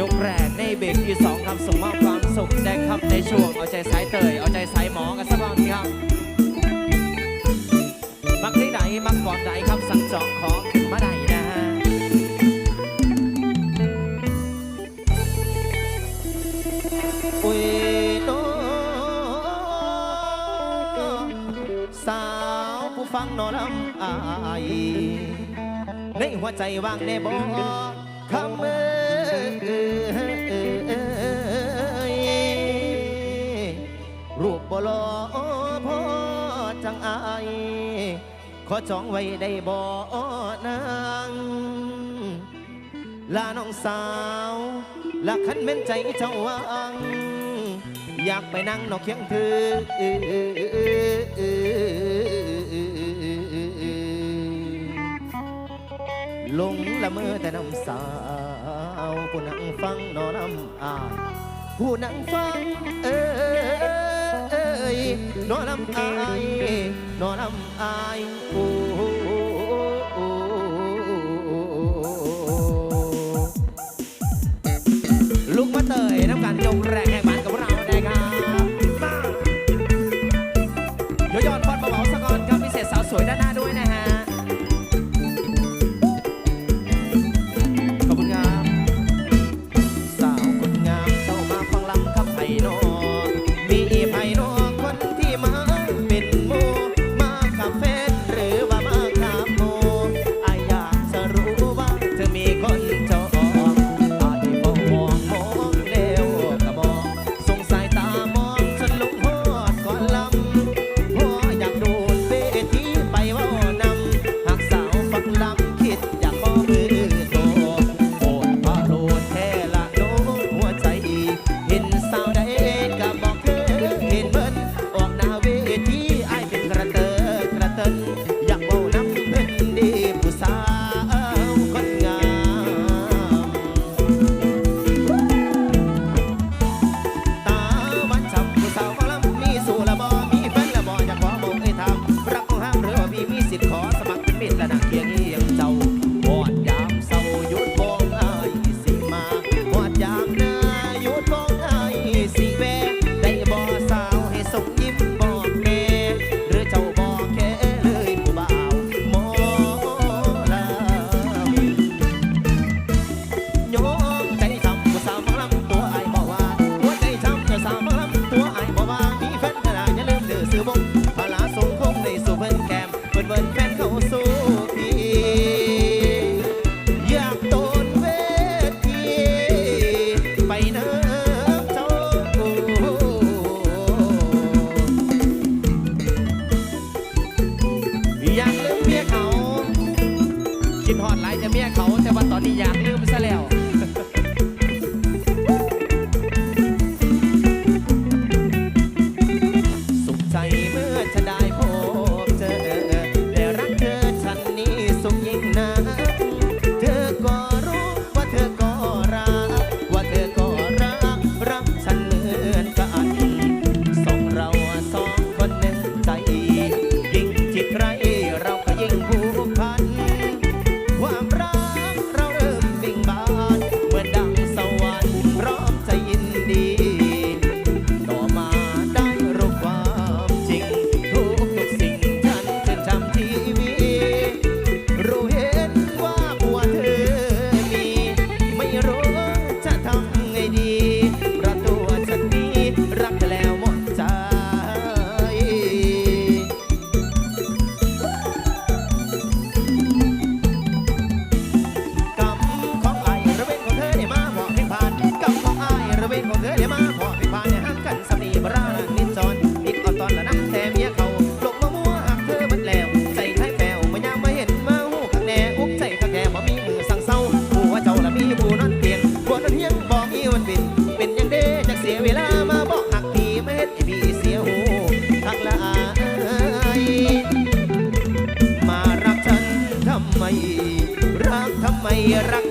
ยกแรกในเบรกที่สองคำส่งมอบความสุขแดกคบในช่วง เอาใจสายเตย เอาใจสายหมอกันสักบ้างครับ มักที่ไหน มักก่อนไหนคำสั่งจองของมาได้นะฮะอุ้ยโนสาวผู้ฟังนอนำอาย ในหัวใจว่างในบ่คำเมื่อ รูปบ่ลอพ่อจังอายขอจองไว้ได้บ่นางลาน้องสาวละขันเม้นใจเจ้าวัง อยากไปนั่งนอกเคียงเธอลงละเมอแต่น้ำสาว ผู้นั่งฟังนอนำอ่าผู้นั่งฟังเอ้ยนอนำอายนอนำอายโอ้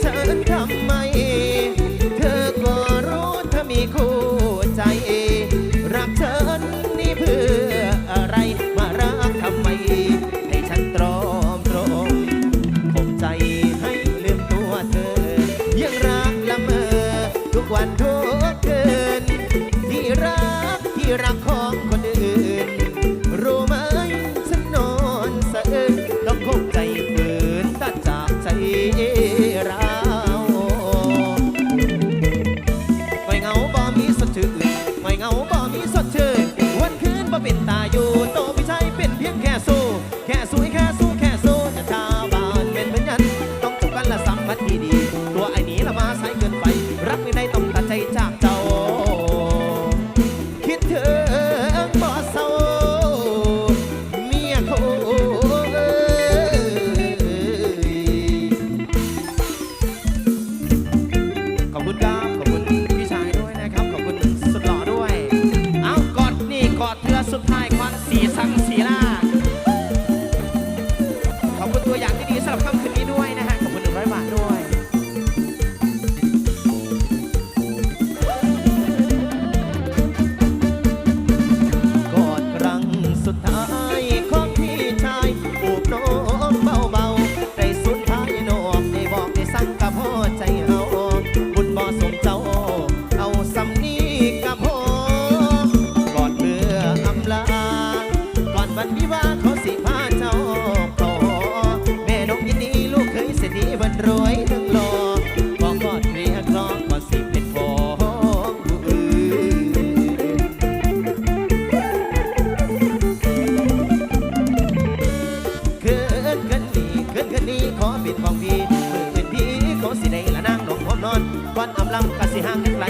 ฉันทำไม เธอก็รู้ถ้ามีคู่ใจ รักเธอนี่เพื่ออะไร มารักทำไม ให้ฉันตรอมตรอมผมใจให้ลืมตัวเธอ ยังรักละเมอทุกวัน ตของพี่มือเป็นพี่เขาสิได้ละนางนหลงอมนอนก่อนอำลำกะสิห่างกันไกล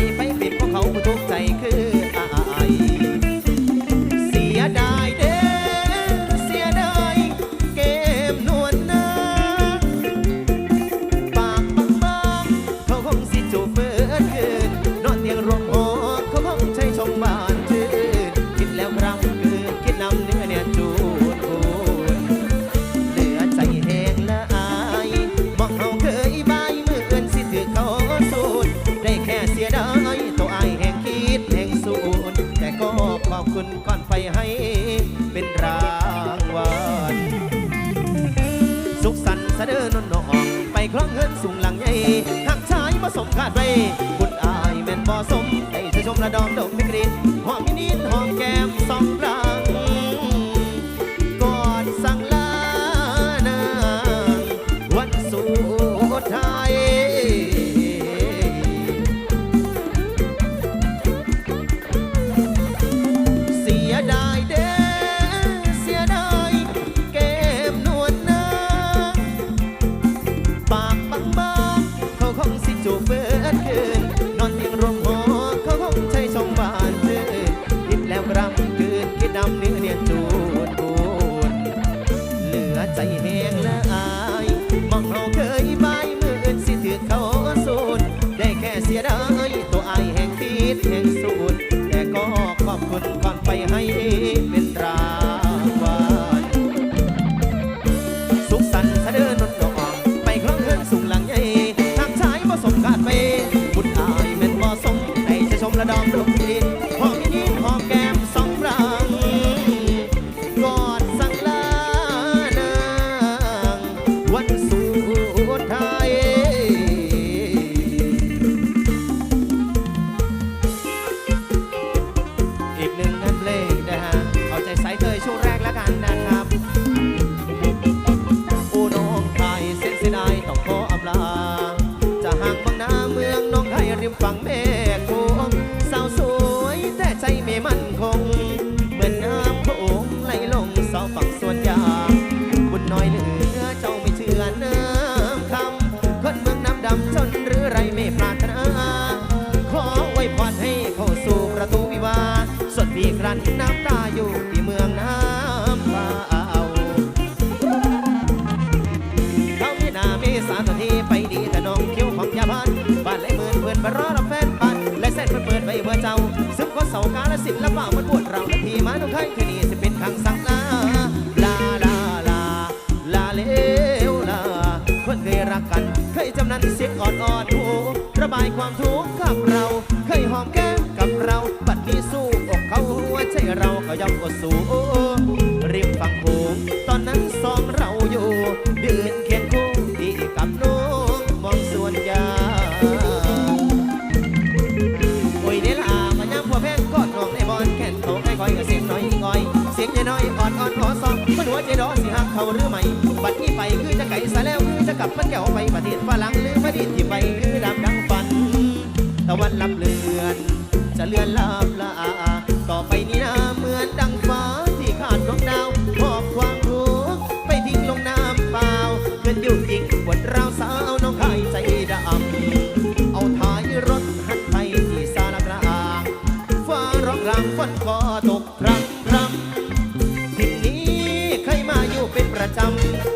บอกเขาเคยบามือเอินสิถือเขาสูนได้แค่เสียดายตัวอแห่งคิดแห่งสูนแต่ก็ขอบคุณก่อนไปให้เป็นรางวัลสุขสันต์เสด็จนนนอไปคล้องเงินสูงหลังใหญ่หักชายผสมคาดไว้คุณอแม่นบ่สมได้เธอชมระดอมดมพิกรีหอมนิดหอมแก้มสองรา ศิลปะมันบวดเราและทีมาต้องใทยที่นี่จะเป็นขังสังนาลาลาลาลาเลวลาคนเคยรักกันเคยจำนันเสียงอ่อนอ่อนหูระบายความทุกข์กับเราเคยหอมแก้มกับเราปัดนี้สู้อกเขาหัวใจเราก็ย่อมกดสู้ายอ่อนอ่อนอ่อนซองมันหัวใจดอกสิหักเขาหรือไม่บัดนี้ไปคือจะไก่ซะแล้วคือจะกลับมันแก้วไปประเทศฝรั่งหรือประเทศที่ไปคือดำดังฝันตะวันลับเลือน จะเลือนลาบลาต่อไปนี้นะเหมือนดังฟ้าที่ขาดดวงดาวมอบความทุกไปทิ้งลงน้ำเปล่าเงินยุ่งยิงบนราวสาวน้องไข่ใจดำเอาท้ายรถหันไปที่ซารกลางฟ้าร้องรางฝนก็ตกพรำพรำ ประจำ